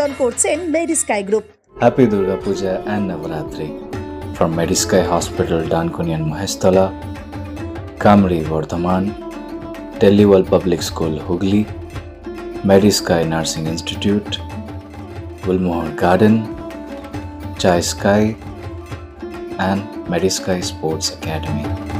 নিবেদন করছেন Mary sky group Happy Durga Puja and Navaratri from Medisky Hospital, Dankuni and Mahestala, Kamri, Vardhaman, Delhi World Public School, Hooghly, Medisky Nursing Institute, Gulmohar Garden, Chai Sky, and Medisky Sports Academy.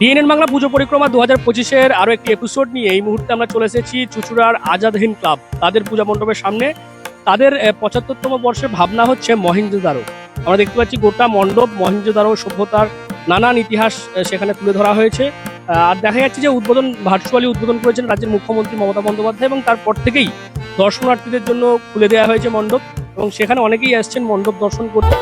DNN Bangla পুজো পরিক্রমা দু হাজার পঁচিশের আরও একটি episode নিয়ে এই মুহূর্তে আমরা চলে এসেছি চুচুড়ার আজাদ হিন্দ ক্লাব। তাদের পূজা মণ্ডপের সামনে। তাদের পঁচাত্তরতম বর্ষের ভাবনা হচ্ছে মহেঞ্জোদারো আমরা দেখতে পাচ্ছি গোটা মণ্ডপ মহেঞ্জোদারো সভ্যতার নানান ইতিহাস সেখানে তুলে ধরা হয়েছে। আর দেখা যাচ্ছে যে উদ্বোধন ভার্চুয়ালি উদ্বোধন করেছেন রাজ্যের মুখ্যমন্ত্রী মমতা বন্দ্যোপাধ্যায় এবং তারপর থেকেই দর্শনার্থীদের জন্য খুলে দেওয়া হয়েছে মণ্ডপ এবং সেখানে অনেকেই আসছেন মণ্ডপ দর্শন করতে।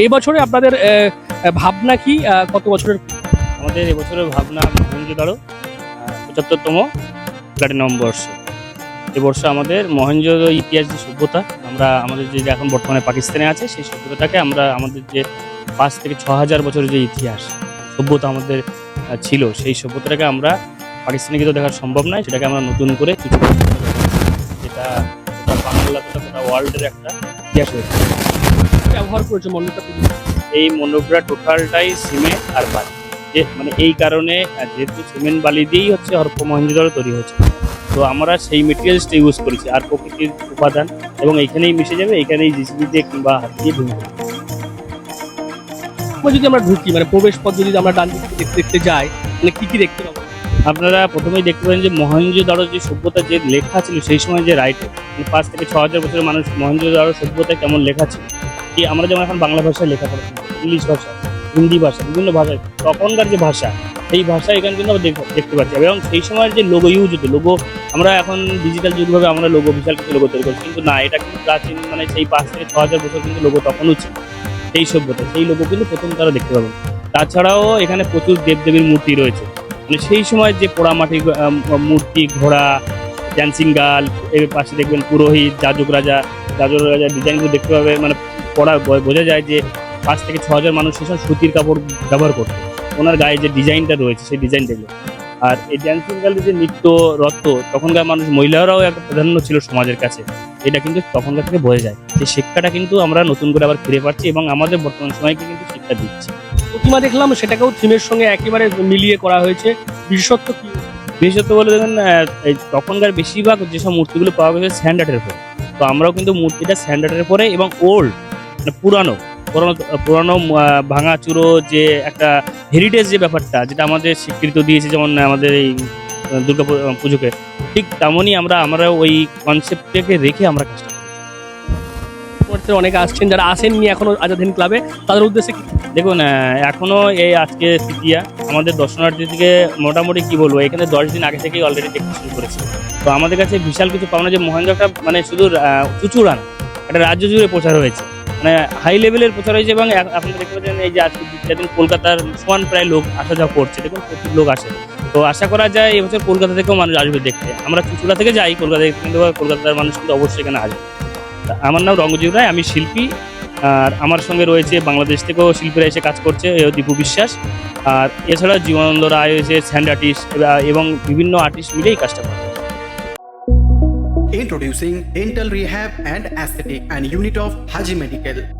এই বছরে আপনাদের ভাবনা কি? কত বছরের? আমাদের এবছরের ভাবনা মহেঞ্জোদারো পঁচাত্তরতম প্লাটিনাম বর্ষ। এবর্ষ আমাদের মহেঞ্জোদো ইতিহাস যে সভ্যতা, আমরা আমাদের যে যে এখন বর্তমানে পাকিস্তানে আছে, সেই সভ্যতাটাকে আমরা আমাদের যে পাঁচ থেকে ছ হাজার বছরের যে ইতিহাস, সভ্যতা আমাদের ছিল, সেই সভ্যতাটাকে আমরা পাকিস্তানে কিন্তু দেখা সম্ভব নয়, সেটাকে আমরা নতুন করে কিছু যেটা বাংলা তথা ওয়ার্ল্ডের একটা ইতিহাস হয়েছে ব্যবহার করেছে মণ্ডপটা এই মণ্ডপটা টোটালটাই সিমেন্ট আর বালি। যে মানে এই কারণে যেহেতু সিমেন্ট বালি দিয়েই হচ্ছে হরপ্প মহেঞ্জোদারো তৈরি হচ্ছে তো আমরা সেই মেটেরিয়ালসটা ইউজ করেছি আর প্রকৃতির উপাদান। এবং এইখানেই মিশে যাবে এইখানেই জিসিবি দিয়ে কিংবা হাত দিয়ে ভেঙে যাবে। যদি আমরা ঢুকি মানে প্রবেশ পথ যদি আমরা ডান দিক দেখতে যাই মানে কী কী দেখতে পাবো? আপনারা প্রথমেই দেখতে পারেন যে মহেঞ্জোদারো যে সভ্যতা যে লেখা ছিল সেই সময় যে রাইটে মানে পাঁচ থেকে ছ হাজার বছরের মানুষ মহেঞ্জোদারো সভ্যতায় কেমন লেখা ছিল। কি আমরা যেমন এখন বাংলা ভাষায় লেখাপড়া করি, ইংলিশ ভাষা হিন্দি ভাষা বিভিন্ন ভাষায় তখনকার যে ভাষা সেই ভাষা এখানে কিন্তু আমরা দেখ- দেখতে পাচ্ছি। এবং সেই সময়ের যে লোগো ইউজ হতো লোগো আমরা এখন ডিজিটাল যুগভাবে আমরা লোগো বিশাল কিছু লোগো তৈরি করছি। কিন্তু না এটা কিন্তু প্রাচীন মানে সেই পাঁচ থেকে ছ হাজার বছর কিন্তু লোগো তখনও ছিল। সেই সভ্যতা সেই লোগো কিন্তু প্রথম তারা দেখতে পাবেন তাছাড়াও এখানে প্রচুর দেবদেবীর মূর্তি রয়েছে। মানে সেই সময় যে পোড়ামাটি মূর্তি ঘোড়া ড্যান্সিং গার্ল এর পাশে দেখবেন পুরোহিত যাজক রাজা যাজক রাজা ডিজাইনগুলো দেখতে পাবে। মানে পড়া বোঝা যায় যে পাঁচ থেকে ছ হাজার মানুষ সেসব সুতির কাপড় ব্যবহার করতো। ওনার গায়ে যে ডিজাইনটা রয়েছে সেই ডিজাইন দেখল আর এই ড্যান্সিং গার্লের যে নৃত্য রত্ন তখনকার মানুষ মহিলারাও একটা প্রাধান্য ছিল সমাজের কাছে। এটা কিন্তু তখনকার থেকে বোঝা যায়। সেই শিক্ষাটা কিন্তু আমরা নতুন করে আবার ফিরে পাচ্ছি এবং আমাদের বর্তমান সময়কে কিন্তু শিক্ষা দিচ্ছি। প্রতিমা দেখলাম সেটাকেও থিমের সঙ্গে একেবারে মিলিয়ে করা হয়েছে। বিশেষত্ব কি? বিশেষত বলে দেখেন তখনকার বেশিরভাগ যেসব মূর্তিগুলো পাওয়া গেছে স্যান্ডার্ডের উপরে। তো আমরাও কিন্তু মূর্তিটা স্যান্ডার্ডের পরে এবং ওল্ড পুরানো পুরানো পুরানো আহ, ভাঙাচুরো যে একটা হেরিটেজ যে ব্যাপারটা যেটা আমাদের স্বীকৃত দিয়েছে যেমন আমাদের এই দুর্গা পুজোকে ঠিক তেমনই আমরা আমরা ওই কনসেপ্টটাকে রেখে আমরা কাজটা অনেকে আসছেন যারা আসেননি এখনও আজাদ হিন্দ ক্লাবে তাদের উদ্দেশ্যে কি? দেখুন এখনও এই আজকে তৃতীয়া আমাদের দর্শনার্থী থেকে মোটামুটি কি বলব এখানে দশ দিন আগে থেকেই অলরেডি দেখতে শুরু করেছে। তো আমাদের কাছে বিশাল কিছু পাওনা যে মহেন্দ্র একটা মানে শুধু আহ, চুচুড়া না একটা রাজ্য জুড়ে প্রচার হয়েছে। মানে হাই লেভেলের প্রচার হয়েছে এবং এখন দেখতে পাচ্ছেন এই যে আজকে দু চার দিন কলকাতার সমান প্রায় লোক আসা যাওয়া করছে, দেখুন প্রচুর লোক আসে। তো আশা করা যায় এবছর কলকাতা থেকেও মানুষ আসবে দেখতে। আমরা চুচুড়া থেকে যাই, কলকাতা কিন্তু কলকাতার মানুষ কিন্তু অবশ্যই এখানে আসবে। আমার নাম রঙ্গজীব রায়, আমি শিল্পী। আর আমার সঙ্গে রয়েছে বাংলাদেশ থেকেও শিল্পীরা এসে কাজ করছে দীপু বিশ্বাস। আর এছাড়া জীবনানন্দ রায় হয়েছে, স্যান্ড আর্টিস্ট, এবং বিভিন্ন আর্টিস্ট মিলেই কাজটা করে। Introducing Dental Rehab and Aesthetic and unit of Haji Medical.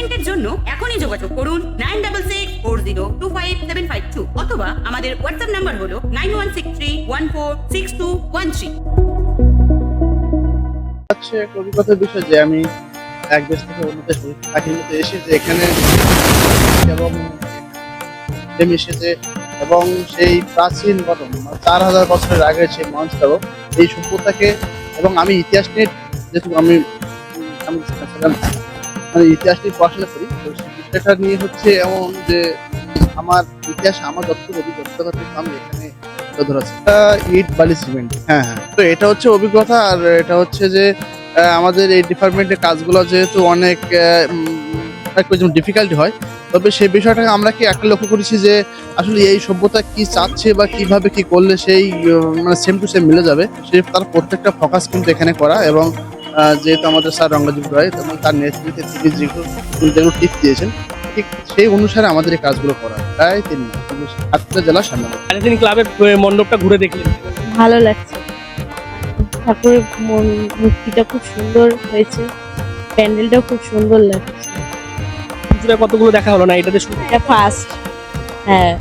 অ্যাপয়েন্টমেন্টের জন্য এখনই যোগাযোগ করুন nine double six four zero two five seven five two অথবা আমাদের হোয়াটসঅ্যাপ নাম্বার হলো nine one six three one four six two one three হচ্ছে এক বিষয় যে আমি এক দেশ থেকে অন্য দেশে মধ্যে এসে যে এখানে এবং এসেছে এবং সেই প্রাচীন ঘটনা মানে চার হাজার বছরের আগে সেই মঞ্চটাও এই সভ্যতাকে এবং আমি ইতিহাস নিয়ে যেহেতু আমি আমি মানে ইতিহাস নিয়ে পড়াশোনা করি। তো সেই নিয়ে হচ্ছে এমন যে আমার ইতিহাস আমার যতটুকু অভিজ্ঞতা থেকে আমি এখানে ইট বালি সিমেন্ট। হ্যাঁ হ্যাঁ। তো এটা হচ্ছে অভিজ্ঞতা আর এটা হচ্ছে যে আমাদের এই ডিপার্টমেন্টের কাজগুলো যেহেতু অনেক ডিফিকাল্টি হয় তবে সেই বিষয়টাকে আমরা কি একটা লক্ষ্য করেছি যে আসলে এই সভ্যতা কি চাচ্ছে বা কীভাবে কি করলে সেই মানে সেম টু সেম মিলে যাবে সেই তার প্রত্যেকটা ফোকাস কিন্তু এখানে করা এবং যেহেতু আমাদের স্যার রঙ্গজীব রায় এবং তার নেতৃত্বে তিনি যেগুলো টিপস দিয়েছেন ঠিক সেই অনুসারে আমাদের এই কাজগুলো করা প্রায় তিন মাস সাতটা জেলার সামনে আজাদিন ক্লাবের মণ্ডপটা ঘুরে দেখলেন। ভালো লাগছে। ঠাকুরের মূর্তিটা খুব সুন্দর হয়েছে। প্যান্ডেলটাও খুব সুন্দর লাগছে। কতগুলো দেখা হলো না? এটাতে এটা ফার্স্ট হ্যাঁ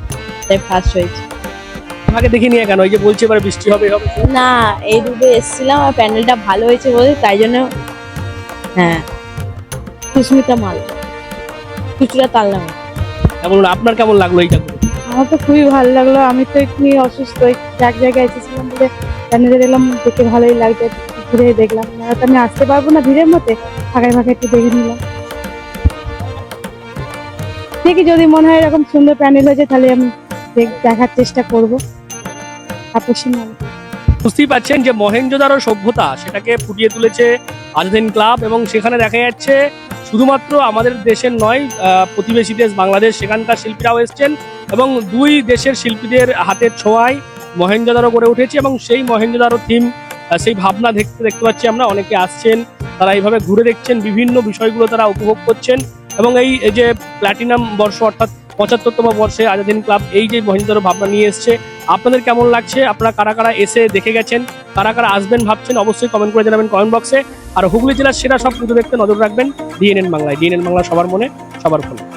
এটাই ফার্স্ট হয়েছে। আমাকে দেখে নিয়ে কেন? এই যে বলছে এবার বৃষ্টি হবে হবে। না এই রুটে এসেছিলাম আর প্যান্ডেলটা ভালো হয়েছে বলে তাই জন্য হ্যাঁ সুস্মিতা মাল। খুচরা তালনা। এমন আপনার কেমন লাগল এইটা? করে? আমার তো খুবই ভালো লাগল। আমি তো একটু অসুস্থ এক জায়গায় এসেছিলাম বলে প্যানেলে দেখলাম দেখে ভালোই লাগছে ঘুরে দেখলাম। নাহলে তো আমি আসতে পারব না ভিড়ের মধ্যে ফাঁকায় ফাঁকায় একটু দেখে নিলাম। দেখি যদি মনে হয় এরকম সুন্দর প্যান্ডেল হয়েছে তাহলে আমি দেখার চেষ্টা করব। নয় বুঝতেই পাচ্ছেন যে মহেঞ্জোদারো সভ্যতা, সেটাকে ফুটিয়ে তুলেছে ক্লাব এবং সেখানে দেখা যাচ্ছে শুধুমাত্র আমাদের দেশের নয় প্রতিবেশী দেশ বাংলাদেশ, সেখানকার শিল্পীরাও এসছেন এবং দুই দেশের শিল্পীদের হাতের ছোঁয়ায় মহেঞ্জোদারো গড়ে উঠেছে এবং সেই মহেঞ্জোদারো থিম সেই ভাবনা দেখতে দেখতে পাচ্ছি আমরা। অনেকে আসছেন, তারা এইভাবে ঘুরে দেখছেন, বিভিন্ন বিষয়গুলো তারা উপভোগ করছেন এবং এই যে প্ল্যাটিনাম বর্ষ অর্থাৎ পঁচাত্তরতম বর্ষে আজাদিন ক্লাব এই যে মহেন্দ্র ভাবনা নিয়ে এসছে, আপনাদের কেমন লাগছে? আপনারা কারা কারা এসে দেখে গেছেন? কারা কারা আসবেন ভাবছেন? অবশ্যই কমেন্ট করে জানাবেন কমেন্ট বক্সে আর হুগলি জেলার সেরা সব পুজো দেখতে নজর রাখবেন। ডিএনএন বাংলায়। ডিএনএন বাংলা সবার মনে, সবার ফোনে।